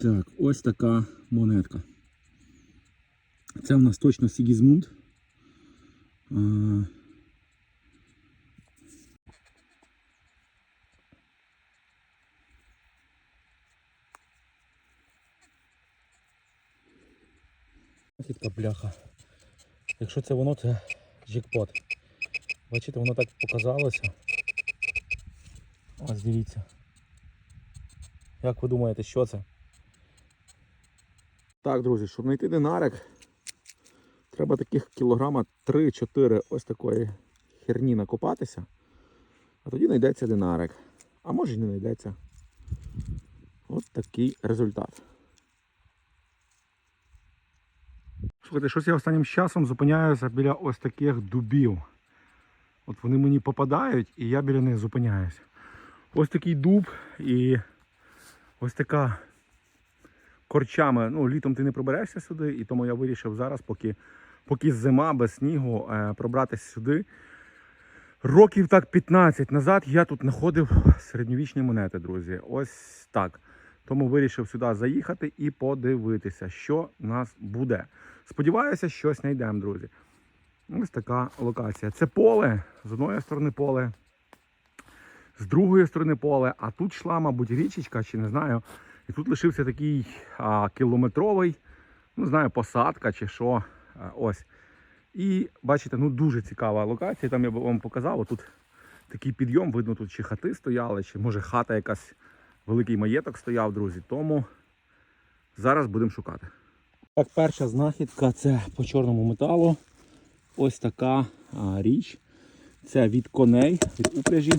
Так, ось така монетка. Це в нас точно Сігізмунд. А, бляха. Якщо це воно, це джекпот. Бачите, воно так показалося. Ось дивіться. Як ви думаєте, що це? Так, друзі, щоб знайти динарик, треба таких кілограма 3-4 ось такої херні накопатися. А тоді знайдеться динарик. А може й не знайдеться. От такий результат. Слухайте, щось я останнім часом зупиняюся біля ось таких дубів. От вони мені попадають і я біля них зупиняюся. Ось такий дуб і ось така корчами. Ну, літом ти не проберешся сюди, і тому я вирішив зараз, поки, поки зима без снігу, е, пробратися сюди. Років так 15 назад я тут знаходив середньовічні монети, друзі. Ось так. Тому вирішив сюди заїхати і подивитися, що нас буде. Сподіваюся, щось знайдемо, друзі. Ось така локація. Це поле, з одної сторони поле, з другої сторони поле, а тут йшла, мабуть, річечка, чи не знаю. І тут лишився такий а, кілометровий, ну, знаю, посадка чи що. А, ось. І бачите, ну дуже цікава локація. Там я вам показав, тут такий підйом, видно, тут чи хати стояли, чи може хата якась, великий маєток стояв, друзі. Тому зараз будемо шукати. Так, перша знахідка це по чорному металу. Ось така а, річ. Це від коней, від упряжі.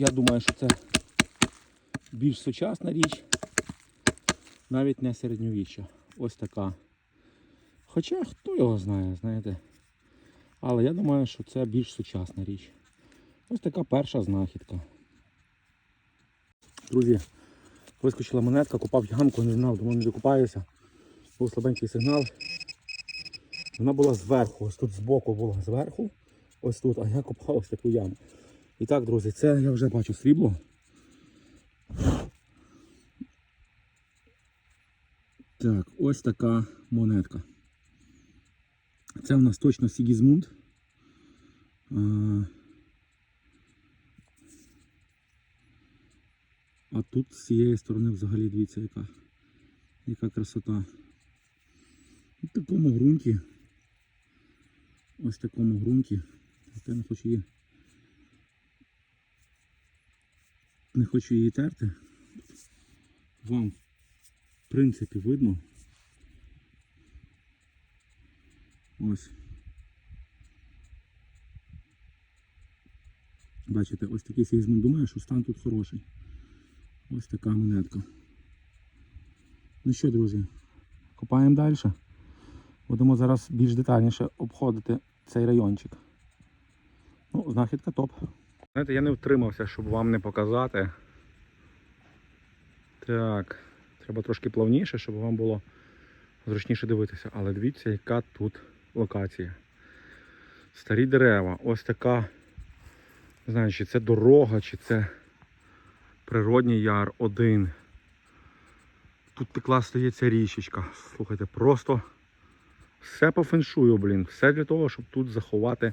Я думаю, що це більш сучасна річ, навіть не середньовіччя. Ось така. Хоча хто його знає, знаєте. Але я думаю, що це більш сучасна річ. Ось така перша знахідка. Друзі, вискочила монетка, копав ямку, не знав, думав, не докупаюся. Був слабенький сигнал. Вона була зверху, ось тут збоку була зверху, ось тут, а я копав ось таку яму. І так, друзі, це я вже бачу срібло. Так, ось така монетка. Це в нас точно Сігізмунд. А, тут з цієї сторони взагалі дивіться, яка, яка красота. В такому ґрунті. Ось в такому ґрунті. Не хочу її. Не хочу її терти. Вам в принципі видно. Ось. Бачите, ось такий сізмон. Думаю, що стан тут хороший. Ось така монетка. Ну що, друзі, копаємо далі. Будемо зараз більш детальніше обходити цей райончик. Ну, знахідка топ. Знаєте, я не втримався, щоб вам не показати. Так, треба трошки плавніше, щоб вам було зручніше дивитися. Але дивіться, яка тут локація. Старі дерева. Ось така. Не знаю, чи це дорога, чи це природній яр один. Тут текла стається річечка. Слухайте, просто все по феншую, блін. Все для того, щоб тут заховати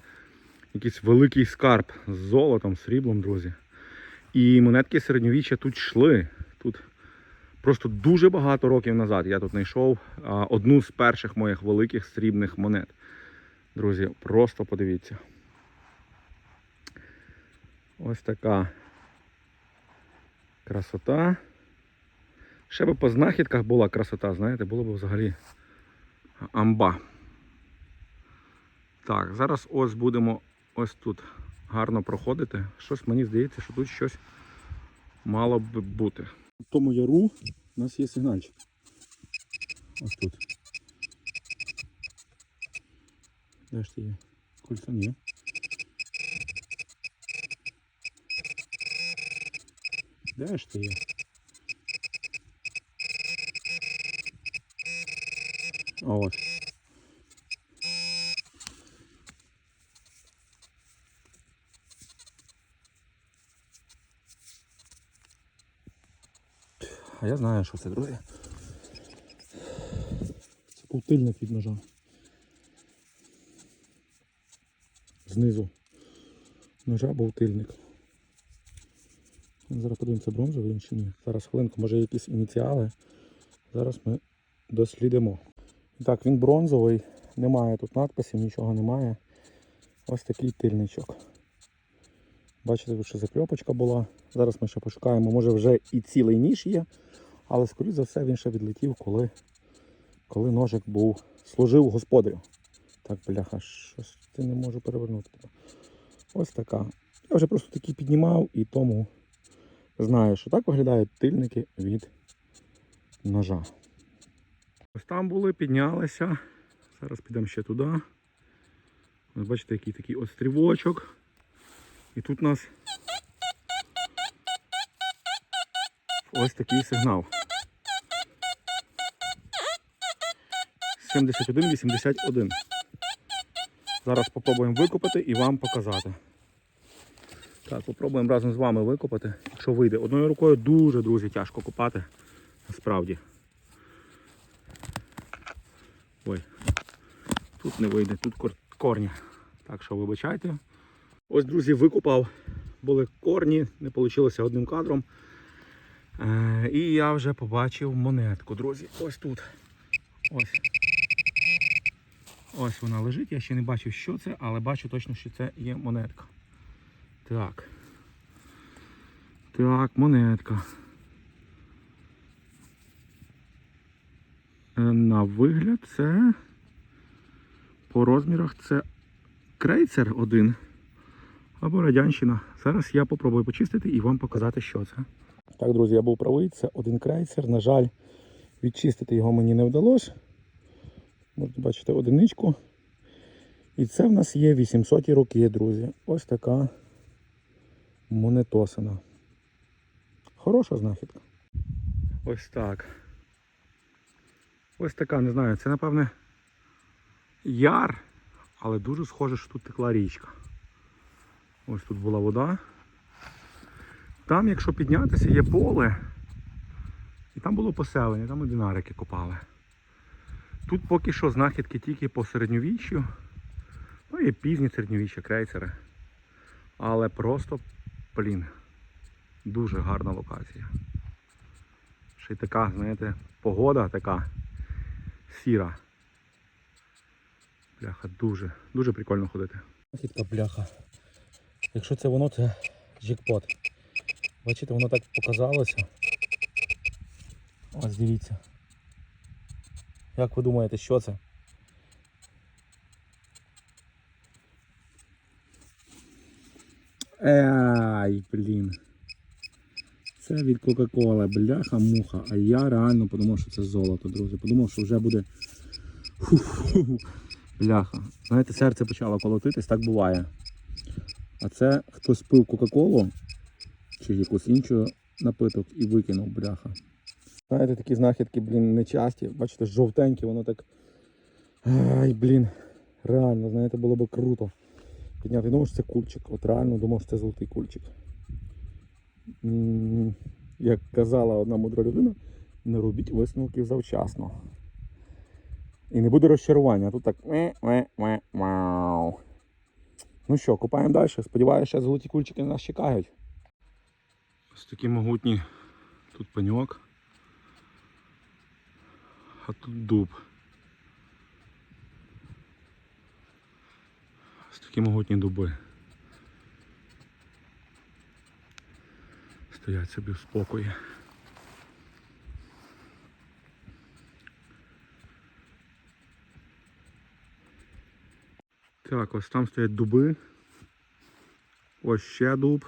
якийсь великий скарб з золотом, сріблом, друзі. І монетки середньовіччя тут йшли. Тут просто дуже багато років назад я тут знайшов одну з перших моїх великих срібних монет. Друзі, просто подивіться. Ось така красота. Ще би по знахідках була красота, знаєте, було б взагалі амба. Так, зараз ось будемо ось тут гарно проходити. Щось мені здається, що тут щось мало б бути. В тому яру у нас є сигнальчик. Ось тут. Де ж ти є? Кольцо ні. Де ж ти є? Ось. А я знаю, що це, друзі. Це повтильник від ножа. Знизу ножа бовтильник. Зараз подивимося, бронзовий чи ні. Зараз хвилинку, може якісь ініціали. Зараз ми дослідимо. Так, він бронзовий, немає тут надписів, нічого немає. Ось такий тильничок. Бачите, ще закльопочка була. Зараз ми ще пошукаємо, може вже і цілий ніж є, але скоріш за все він ще відлетів, коли, коли ножик був, служив господарю. Так, бляха, щось ти не можу перевернути. Ось така. Я вже просто такі піднімав і тому знаю, що так виглядають тильники від ножа. Ось там були, піднялися. Зараз підемо ще туди. Ось бачите, який такий острівочок. І тут у нас ось такий сигнал. 71-81. Зараз спробуємо викопати і вам показати. Так, попробуємо разом з вами викопати, якщо вийде. Одною рукою дуже, друзі, тяжко копати. Насправді. Ой, тут не вийде, тут корні. Так що вибачайте. Ось, друзі, викопав. Були корні, не вийшло одним кадром. Е, і я вже побачив монетку, друзі. Ось тут. Ось. Ось вона лежить. Я ще не бачив, що це, але бачу точно, що це є монетка. Так. Так, монетка. Е, На вигляд це по розмірах це крейцер один або радянщина. Зараз я попробую почистити і вам показати, що це. Так, друзі, я був правий, це один крейцер. На жаль, відчистити його мені не вдалося. Можете бачити одиничку. І це в нас є 800 роки, друзі. Ось така монетосина. Хороша знахідка. Ось так. Ось така, не знаю, це напевне яр, але дуже схоже, що тут текла річка. Ось тут була вода. Там, якщо піднятися, є поле. І там було поселення, там і динарики копали. Тут поки що знахідки тільки по середньовіччю. Ну і пізні середньовіччя, крейцери. Але просто, блін, дуже гарна локація. Ще й така, знаєте, погода така сіра. Бляха, дуже, дуже прикольно ходити. Знахідка бляха. Якщо це воно, це джекпот. Бачите, воно так показалося. Ось дивіться. Як ви думаєте, що це? Ай, блін. Це від Кока-Кола, бляха муха. А я реально подумав, що це золото, друзі. Подумав, що вже буде. Фу-фу. Бляха. Знаєте, серце почало колотитись, так буває. А це хтось пив Кока-Колу чи якусь іншу напиток і викинув, бляха. Знаєте, такі знахідки, блін, нечасті. Бачите, жовтенькі, воно так. Ай, блін. Реально, знаєте, було б круто. Підняти. Думав, що це кульчик. От реально думав, що це золотий кульчик. Як казала одна мудра людина, не робіть висновків завчасно. І не буде розчарування. Тут так. Ну що, купаємо далі. Сподіваюся, золоті кульчики на нас чекають. Ось такі могутні тут пеньок. А тут дуб. Ось такі могутні дуби. Стоять собі в спокої. Так, ось там стоять дуби. Ось ще дуб.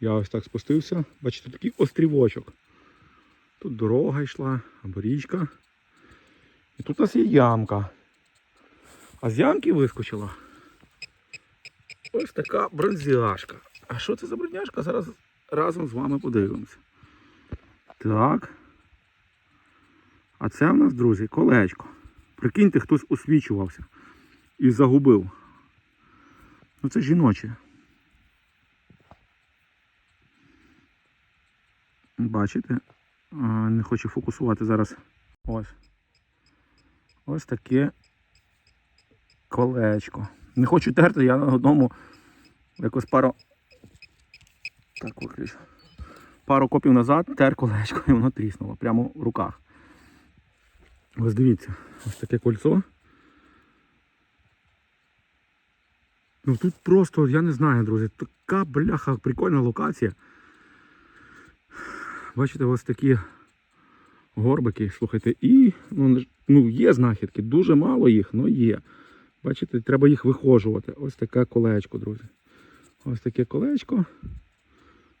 Я ось так спустився. Бачите, такий острівочок. Тут дорога йшла, або річка. І тут у нас є ямка. А з ямки вискочила ось така бронзяшка. А що це за броняшка? Зараз разом з вами подивимося. Так. А це в нас, друзі, колечко. Прикиньте, хтось освічувався і загубив. Ну це жіноче. Бачите? не хочу фокусувати зараз. Ось. Ось таке колечко. Не хочу терти, я на одному якось пару. Так, виключу. Пару копів назад тер колечко і воно тріснуло прямо в руках. Ось дивіться, ось таке кольцо. Ну тут просто, я не знаю, друзі, така бляха прикольна локація. Бачите, ось такі горбики, слухайте, і ну, ну, є знахідки, дуже мало їх, але є. Бачите, треба їх вихожувати. Ось таке колечко, друзі. Ось таке колечко.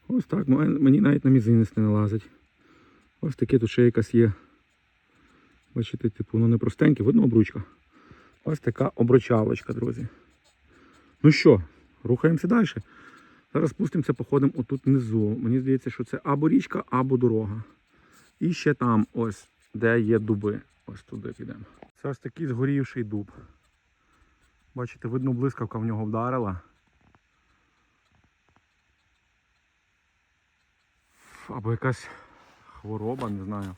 Ось так, мені навіть на мізинець не налазить. Ось таке тут ще якась є. Бачите, типу, воно не простеньке, видно обручка. Ось така обручалочка, друзі. Ну що, рухаємося далі. Зараз спустимося, походимо отут внизу. Мені здається, що це або річка, або дорога. І ще там, ось, де є дуби. Ось туди підемо. Це ось такий згорівший дуб. Бачите, видно, блискавка в нього вдарила. Або якась хвороба, не знаю.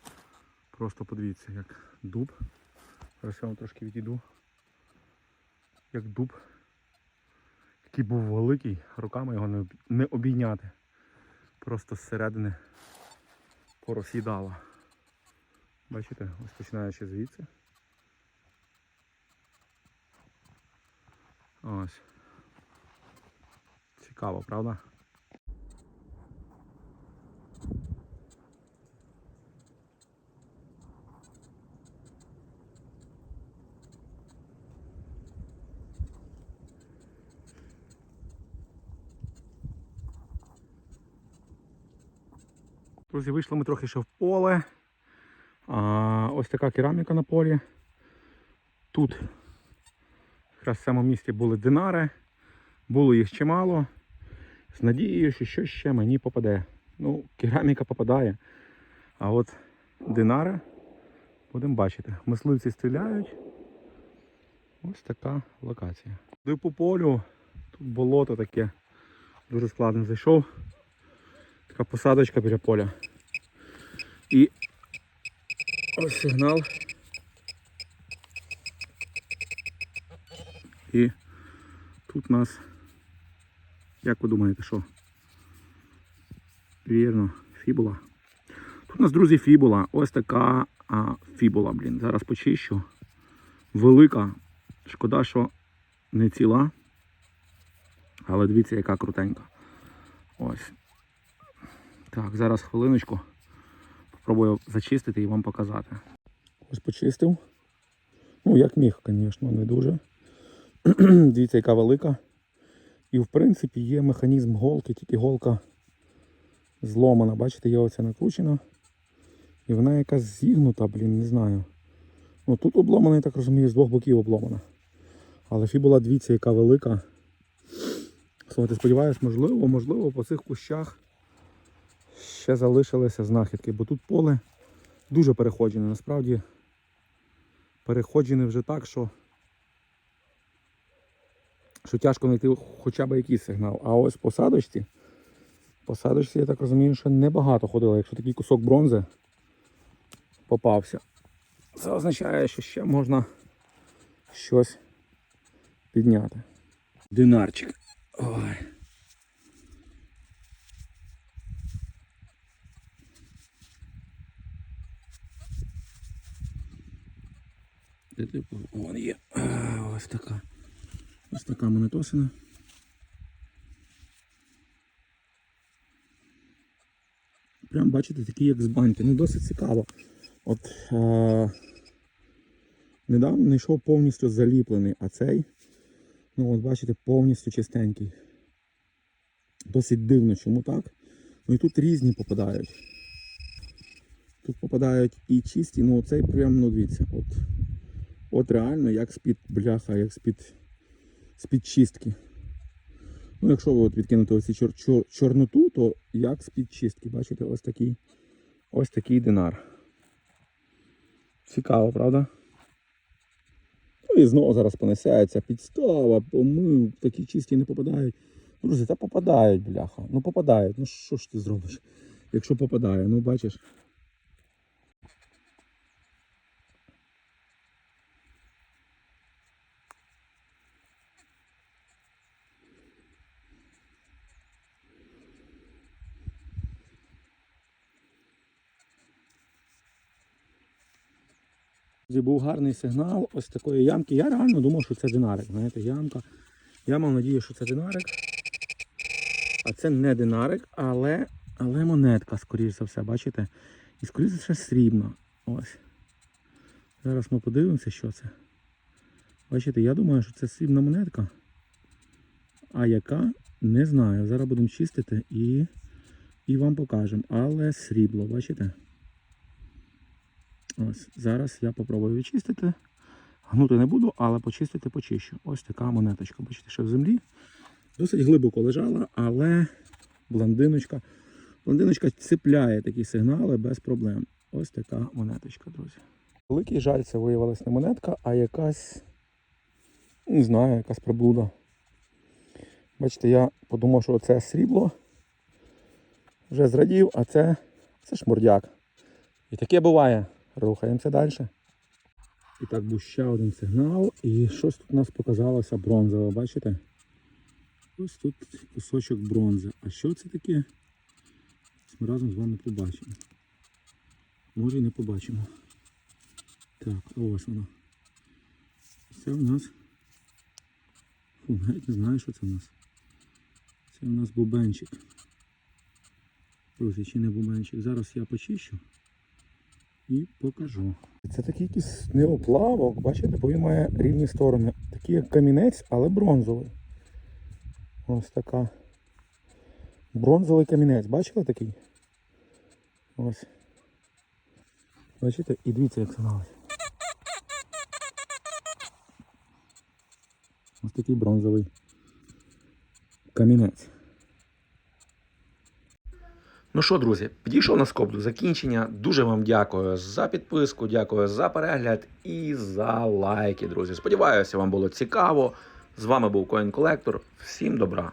Просто подивіться, як дуб. Зараз я вам трошки відійду. Як дуб. Який був великий, руками його не обійняти. Просто зсередини пороз'їдало. Бачите, ось починаючи звідси. Ось. Цікаво, правда? Друзі, вийшли ми трохи ще в поле. А, ось така кераміка на полі. Тут якраз в цьому місці були динари. Було їх чимало. З надією, що щось ще мені попаде. Ну, кераміка попадає. А от динари будемо бачити. Мисливці стріляють. Ось така локація. Йду по полю. Тут болото таке. Дуже складно зайшов. Така посадочка біля поля. І ось сигнал. І тут нас, як ви думаєте, що? Вірно, фібула. Тут у нас, друзі, фібула. Ось така а, фібула, блін. Зараз почищу. Велика. Шкода, що не ціла. Але дивіться, яка крутенька. Ось. Так, зараз хвилиночку. Попробую зачистити і вам показати. Ось почистив. Ну, як міг, звісно, не дуже. Дивіться, яка велика. І в принципі є механізм голки, тільки голка зломана. Бачите, є оця накручена. І вона якась зігнута, блін, не знаю. Ну тут обломана, я так розумію, з двох боків обломана. Але фібула, дивіться, яка велика. Слухайте, сподіваюсь, можливо, можливо, по цих кущах ще залишилися знахідки, бо тут поле дуже переходжене. Насправді переходжене вже так, що, що тяжко знайти хоча б якийсь сигнал. А ось по садочці, по садочці, я так розумію, що небагато ходило. Якщо такий кусок бронзи попався, це означає, що ще можна щось підняти. Динарчик. Ой. Де ти був? Вон є. Ось така. Ось така монетосина. Прям бачите, такі як з банки. Ну досить цікаво. От е- недавно знайшов повністю заліплений, а цей, ну от бачите, повністю чистенький. Досить дивно, чому так. Ну і тут різні попадають. Тут попадають і чисті, ну оцей прям, ну дивіться, от. От реально як з-під бляха, як з-під чистки. Ну, якщо ви от відкинете ось чор, чор, чорноту, то як з-під чистки. Бачите, ось такий ось такий динар. Цікаво, правда? Ну і знову зараз понесеться, підстава, помив, такі чисті не попадають. Друзі, та попадають, бляха. Ну попадають. Ну що ж ти зробиш? Якщо попадає, ну бачиш. Був гарний сигнал ось такої ямки. Я реально думав, що це динарик. Знаєте, ямка. Я мав надію, що це динарик. А це не динарик, але, але монетка, скоріш за все, бачите? І скоріш за все срібна. Ось. Зараз ми подивимося, що це. Бачите, я думаю, що це срібна монетка. А яка? Не знаю. Зараз будемо чистити і, і вам покажемо. Але срібло, бачите? Ось, зараз я попробую відчистити. Гнути не буду, але почистити почищу. Ось така монеточка. Бачите, що в землі. Досить глибоко лежала, але блондиночка. Блондиночка цепляє такі сигнали без проблем. Ось така монеточка, друзі. Великий жаль, це виявилась не монетка, а якась, не знаю, якась приблуда. Бачите, я подумав, що це срібло. Вже зрадів, а це, це шмурдяк. І таке буває. Рухаємося далі. І так був ще один сигнал. І щось тут у нас показалося бронзове, бачите? Ось тут кусочок бронзи. А що це таке? Ми разом з вами побачимо. Може і не побачимо. Так, ось воно. Це у нас. Фу, навіть не знаю, що це у нас. Це у нас бубенчик. Друзі, чи не бубенчик. Зараз я почищу і покажу. Це такий якийсь неоплавок, бачите, бо він має рівні сторони. Такий як камінець, але бронзовий. Ось така. Бронзовий камінець. Бачили такий? Ось. Бачите? І дивіться, як налить. Ось такий бронзовий камінець. Ну що, друзі, підійшов на скоп до закінчення. Дуже вам дякую за підписку, дякую за перегляд і за лайки, друзі. Сподіваюся, вам було цікаво. З вами був Коін Колектор. Всім добра!